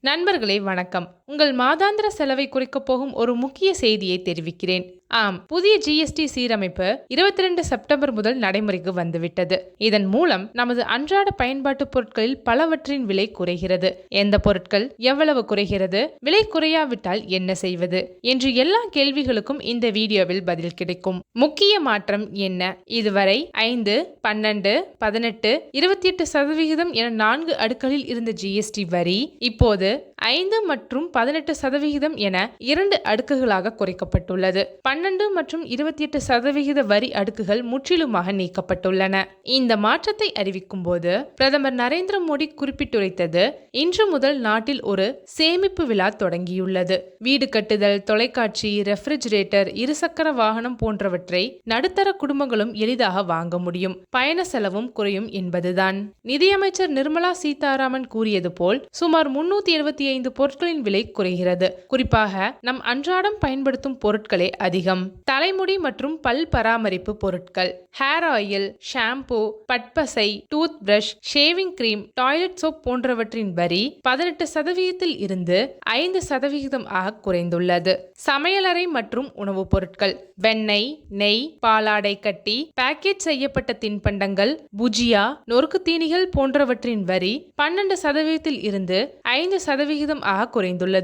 நண்பர்களே வணக்கம். உங்கள் மாதாந்திர செலவை குறைக்கப் போகும் ஒரு முக்கிய செய்தியை தெரிவிக்கிறேன். ஆம் புதிய ஜிஎஸ்டி சீரமைப்பு இருபத்தி ரெண்டு செப்டம்பர் முதல் நடைமுறைக்கு வந்துவிட்டது. இதன் மூலம் நமது அன்றாட பயன்பாட்டு பொருட்களில் பலவற்றின் விலை குறைகிறது. எந்த பொருட்கள் எவ்வளவு குறைகிறது? விலை குறையாவிட்டால் என்ன செய்வது? என்று எல்லா கேள்விகளுக்கும் இந்த வீடியோவில் பதில் கிடைக்கும். முக்கிய மாற்றம் என்ன? இதுவரை ஐந்து பன்னெண்டு பதினெட்டு இருபத்தி எட்டு சதவிகிதம் என நான்கு அடுக்களில் இருந்த ஜிஎஸ்டி வரி இப்போது ஐந்து மற்றும் பதினெட்டு சதவிகிதம் என இரண்டு அடுக்குகளாக குறைக்கப்பட்டுள்ளது. பன்னெண்டு மற்றும் இருபத்தி எட்டு சதவிகித வரி அடுக்குகள் முற்றிலுமாக நீக்கப்பட்டுள்ளன. இந்த மாற்றத்தை அறிவிக்கும் போது பிரதமர் நரேந்திர மோடி குறிப்பிட்டுரைத்தது இன்று முதல் நாட்டில் ஒரு சேமிப்பு விழா தொடங்கியுள்ளது. வீடு கட்டுதல் தொலைக்காட்சி ரெஃப்ரிஜிரேட்டர் இருசக்கர வாகனம் போன்றவற்றை நடுத்தர குடும்பங்களும் எளிதாக வாங்க முடியும். பயண செலவும் குறையும் என்பதுதான். நிதியமைச்சர் நிர்மலா சீதாராமன் கூறியது போல் சுமார் முன்னூத்தி எழுபத்தி ஐந்து பொருட்களின் விலை குறைகிறது. குறிப்பாக நம் அன்றாடம் பயன்படுத்தும் பொருட்களே அதிகம். தலைமுடி மற்றும் பல் பராமரிப்பு பொருட்கள். Hair oil shampoo பட்பசை tooth brush shaving cream toilet soap போன்றவற்றின் வரி பதினெட்டு சதவீதத்தில் இருந்து ஐந்து சதவிகிதம் ஆக குறைந்துள்ளது. சமையலறை மற்றும் உணவுப் பொருட்கள். வெண்ணெய் நெய் பாலாடை கட்டி பேக்கேஜ் செய்யப்பட்ட தின்பண்டங்கள் புஜியா நொறுக்கு தீனிகள் போன்றவற்றின் வரி பன்னெண்டு சதவீதத்தில் இருந்து ஐந்து சதவிகிதம் ஆக குறைந்துள்ளது.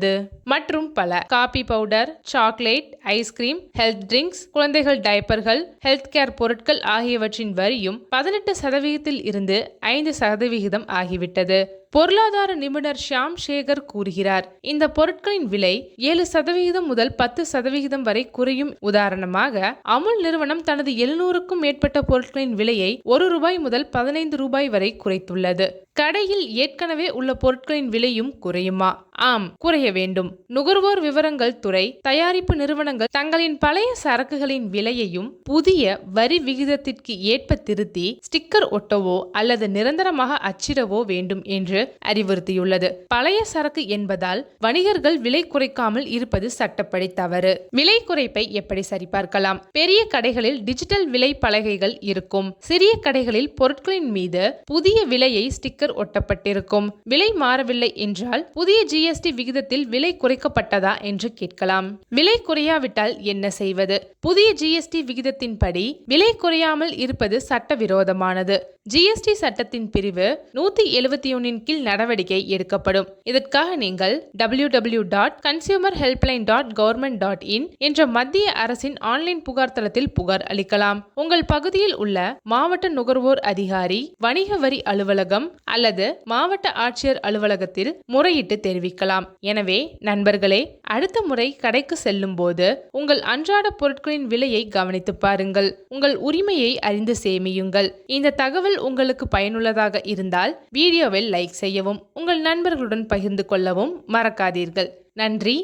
மற்றும் பல. Coffee powder chocolate ice cream health drinks குழந்தைகள் டைப்பர்கள் ஹெல்த் கேர் பொருட்கள் ஆகியவற்றின் வரியும் பதினெட்டு சதவிகிதத்தில் இருந்து ஐந்து சதவிகிதம் ஆகிவிட்டது. பொருளாதார நிபுணர் ஷியாம் சேகர் கூறுகிறார். இந்த பொருட்களின் விலை ஏழு சதவிகிதம் முதல் பத்து சதவிகிதம் வரை குறையும். உதாரணமாக அமுல் நிறுவனம் தனது எழுநூறுக்கும் மேற்பட்ட பொருட்களின் விலையை ஒரு ரூபாய் முதல் பதினைந்து ரூபாய் வரை குறைத்துள்ளது. கடையில் ஏற்கனவே உள்ள பொருட்களின் விலையும் குறையுமா? ஆம் குறைய வேண்டும். நுகர்வோர் விவரங்கள் துறை தயாரிப்பு நிறுவனங்கள் தங்களின் பழைய சரக்குகளின் விலையையும் புதிய வரி விகிதத்திற்கு ஏற்ப திருத்தி ஸ்டிக்கர் ஒட்டவோ அல்லது நிரந்தரமாக அச்சிடவோ வேண்டும் என்று அறிவுறுத்தியுள்ளது. பழைய சரக்கு என்பதால் வணிகர்கள் விலை குறைக்காமல் இருப்பது சட்டப்படி தவறு. விலை குறைப்பை எப்படி சரிபார்க்கலாம்? பெரிய கடைகளில் டிஜிட்டல் விலை பலகைகள் இருக்கும். சிறிய கடைகளில் பொருட்களின் மீது புதிய விலையை ஸ்டிக்கர் ஒட்டப்பட்டிருக்கும். விலை மாறவில்லை என்றால் புதிய ஜிஎஸ்டி விகிதத்தில் விலை குறைக்கப்பட்டதா என்று கேட்கலாம். விலை குறையாவிட்டால் என்ன செய்வது? புதிய ஜிஎஸ்டி விகிதத்தின்படி விலை குறையாமல் இருப்பது சட்டவிரோதமானது. ஜிஎஸ்டி சட்டத்தின் பிரிவு நூத்தி எழுபத்தி ஒன்னின் கீழ் நடவடிக்கை எடுக்கப்படும். இதற்காக நீங்கள் W W dot consumer helpline dot government dot in என்ற மத்திய அரசின் ஆன்லைன் புகார் தளத்தில் புகார் அளிக்கலாம். உங்கள் பகுதியில் உள்ள மாவட்ட நுகர்வோர் அதிகாரி வணிக வரி அலுவலகம் அல்லது மாவட்ட ஆட்சியர் அலுவலகத்தில் முறையிட்டு தெரிவிக்கலாம். எனவே நண்பர்களே அடுத்த முறை கடைக்கு செல்லும் போது உங்கள் அன்றாட பொருட்களின் விலையை கவனித்து பாருங்கள். உங்கள் உரிமையை அறிந்து சேமியுங்கள். இந்த தகவல் உங்களுக்கு பயனுள்ளதாக இருந்தால் வீடியோவில் லைக் செய்யவும் உங்கள் நண்பர்களுடன் பகிர்ந்து கொள்ளவும் மறக்காதீர்கள். நன்றி.